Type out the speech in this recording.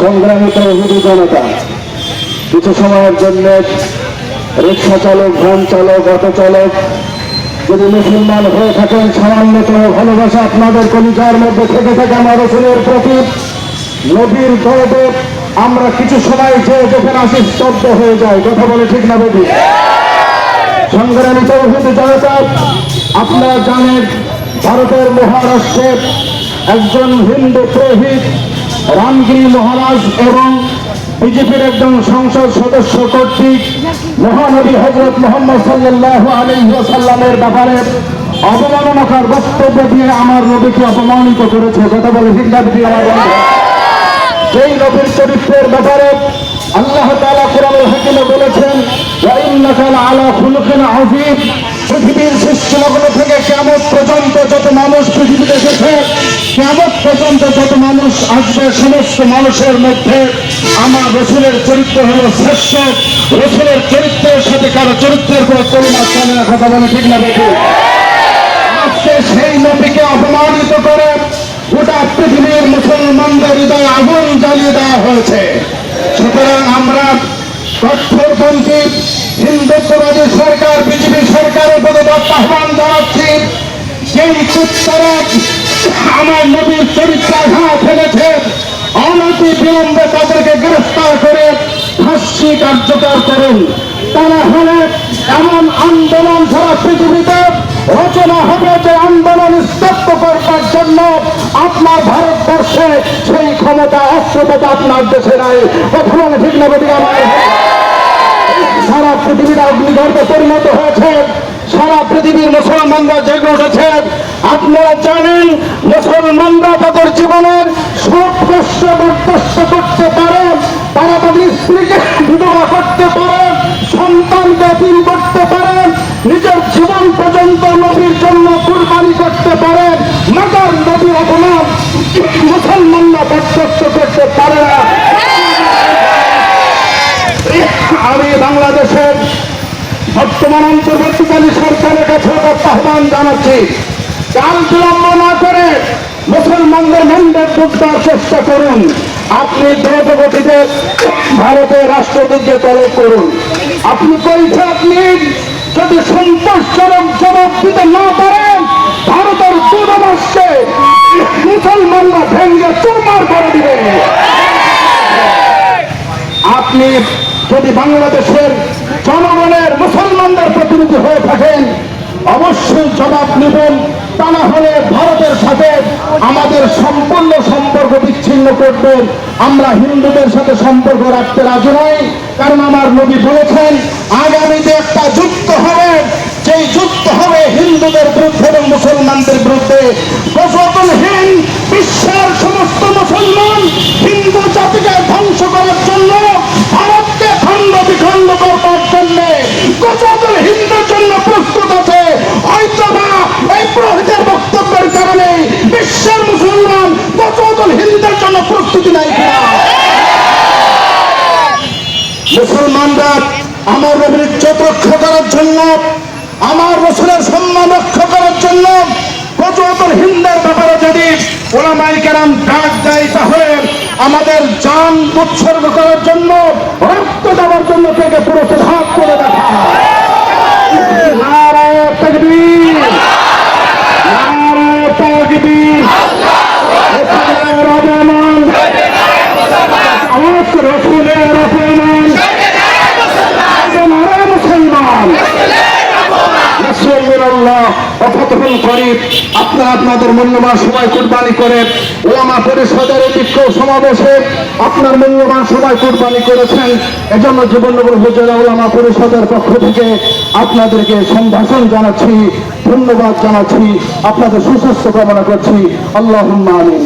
সংগ্রামী তহবিলি জনতা, কিছু সময়ের জন্য রিক্সা চালক, ভ্যান চালক, অটো চালক, যদি মুসলমান হয়ে থাকেন, সামান্যতম ভালোবাসা আপনাদের কলিজার মধ্যে থেকে থাকে আমার রসুলের প্রতি নবীর গর্বে আমরা কিছু সময় যে যেখানে আসি, স্তব্ধ হয়ে যায়। কথা বলে ঠিক না বেদি সংগ্রামী তৌহিদি জনতা, আপনারা জানেন, ভারতের মহারাষ্ট্রের একজন হিন্দু পুরোহিত রামগিরি মহারাজ এবং বিজেপির একজন সংসদ সদস্য কর্তৃক মহানবী হজরত মোহাম্মদ সাল্লাহ আলহিহাসাল্লামের ব্যাপারে অবমাননাকার বক্তব্য দিয়ে আমার নবীকে অপমানিত করেছে কথা বলে হিন্দা দিদি আমার। যেই নবীর চরিত্রের ব্যাপারে আল্লাহ তাআলা কোরআনুল হাকিমে বলেছেন মানুষের মধ্যে, আমার রসুলের চরিত্র হলো শ্রেষ্ঠ। রসুলের চরিত্রের সাথে কারও চরিত্রের কথা বলে ঠিক না দেখে আজকে সেই নবীকে অপমানিত করে গোটা পৃথিবীর মুসলমানদের হৃদয়ে আগুন দেওয়া হয়েছে সুতরাং আমরা কঠোরপন্থী হিন্দুত্ববাদী সরকার, বিজেপি সরকারের প্রতি আহ্বান জানাচ্ছি। যেই কুত্তারা আমার নবীর চরিত্র আঘাত ফেলেছে অনতি বিলম্বে তাদেরকে গ্রেফতার করে ফাঁসি কার্যকর করুন। তারা হলে এমন আন্দোলন সারা পৃথিবীতে রচনা হবে যে আন্দোলন স্তব্ধ করবার জন্য আপনার ভারতবর্ষে সেই ক্ষমতা অস্ত্রতা আপনার দেশে নাই। প্রথম ঠিক না অগ্নিগর্ভে পরিণত হয়েছে। সারা পৃথিবীর মুসলমানরা জেগে উঠেছে। আপনারা জানেন, মুসলমানরা তাদের জীবনের সব কষ্ট বরদাস্ত করতে পারে। তারা তাদের স্ত্রীকে বিধবা করতে পারে। আহ্বান জানাচ্ছি। কাল বিলম্ব না করে মুসলমানদের ম্যান্ডেট ঢুকবার চেষ্টা করুন। আপনি দ্রুতগতিতে ভারতের রাষ্ট্রদূতকে তলব করুন। আপনি কইছে আপনি যদি সন্তোষজনক জবাব দিতে না পারেন, ভারতের দূরদর্শে মুসলমানরা ভেঙ্গে চুরমার করে দিবে। আপনি যদি বাংলাদেশের জনগণের মুসলমানদের প্রতিনিধি হয়ে থাকেন অবশ্যই জবাব নেবেন। তা না হলে ভারতের সাথে আমাদের সম্পূর্ণ সম্পর্ক বিচ্ছিন্ন করবেন আমরা হিন্দুদের সাথে সম্পর্ক রাখতে রাজি নই, কারণ আমার নবী বলেছেন, আগামীতে একটা যুদ্ধ হবে। যেই যুদ্ধ হবে হিন্দুদের বিরুদ্ধে এবং মুসলমানদের বিরুদ্ধে। গজবহীন বিশ্বের সমস্ত মুসলমান হিন্দু জাতিকে ধ্বংস করার জন্য ভারতকে খণ্ড বিখণ্ড করবার জন্য গজবল হিন্দুর জন্য প্রস্তুত আছে হয়তো বা এই পুরোহিতের বক্তব্যের কারণে বিশ্বের মুসলমান গজবল হিন্দুদের জন্য প্রস্তুতি নাই। মুসলমানরা আমার নবীর ইজ্জত রক্ষা করার জন্য, আমার রসুলের সম্মান রক্ষা করার জন্য প্রচুর হিন্দের ব্যাপারে যদি ওলামাই কেরাম ডাক দেয় তাহলে আমাদের যান উৎসর্গ করার জন্য রক্ত দেওয়ার জন্য থেকে পুরো হাত করে দেখা অফতহুল করিব আপনারা আপনাদের মূল্যবান সময় কুরবানি করে ওলামা পরিষদের এই বিক্ষোভ সমাবেশে আপনার মূল্যবান সময় কুরবানি করেছেন। এজন্য জীবননগর উপজেলা ওলামা পরিষদের পক্ষ থেকে আপনাদেরকে সম্ভাষণ জানাচ্ছি, ধন্যবাদ জানাচ্ছি, আপনাদের সুস্বাস্থ্য কামনা করছি। আল্লাহ আমিন।